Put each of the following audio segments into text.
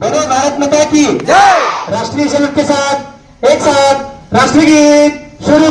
बोलो भारत माता की राष्ट्रीय शब्द के साथ एक साथ राष्ट्रीय गीत शुरू।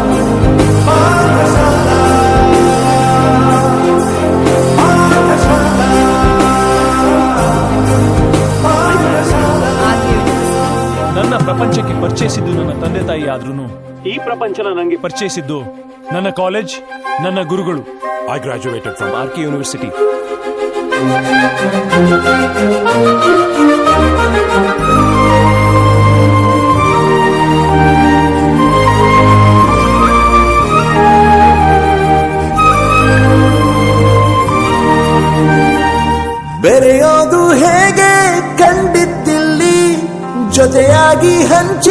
ಪರಿಚಯಿಸಿದ್ದು ನನ್ನ ತಂದೆ ತಾಯಿ ಆದ್ರೂ ಈ ಪ್ರಪಂಚನ ನನಗೆ ಪರಿಚಯಿಸಿದ್ದು ನನ್ನ ಕಾಲೇಜ್ ನನ್ನ ಗುರುಗಳು. I graduated from R K university. ಬೆರೆಯೋದು ಹೇಗೆ ಕಂಡಿದ್ದಿಲ್ಲಿ? ಜೊತೆಯಾಗಿ ಹಂಚಿ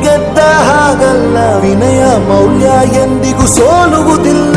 ಗೆದ್ದ ಹಾಗಲ್ಲ ವಿನಯ ಮೌಲ್ಯ ಎಂದಿಗೂ ಸೋಲುವುದಿಲ್ಲ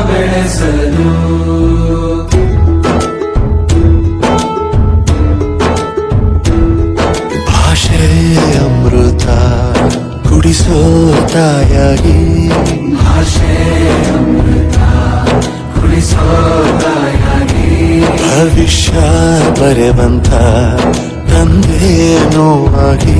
ಭಾಷೆ ಅಮೃತ ಕುಡಿಸೋ ತಾಯಾಗಿ. ಭವಿಷ್ಯ ಬರೆವಂತ ತಂದೇನೋ ಆಗಿ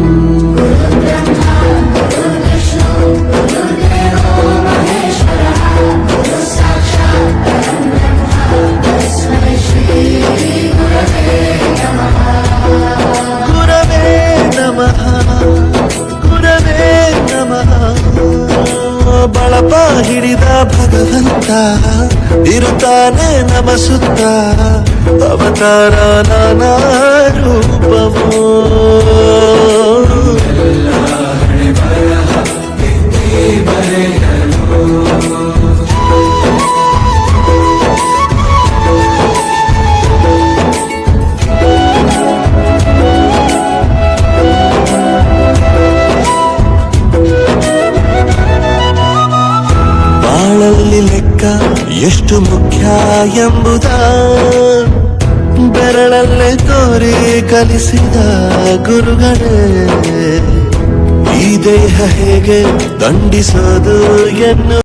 ಕಲಿಸಿದ ಗುರುಗಳೇ ಈ ದೇಹ ಹೇಗೆ ದಂಡಿಸೋದು ಎನ್ನು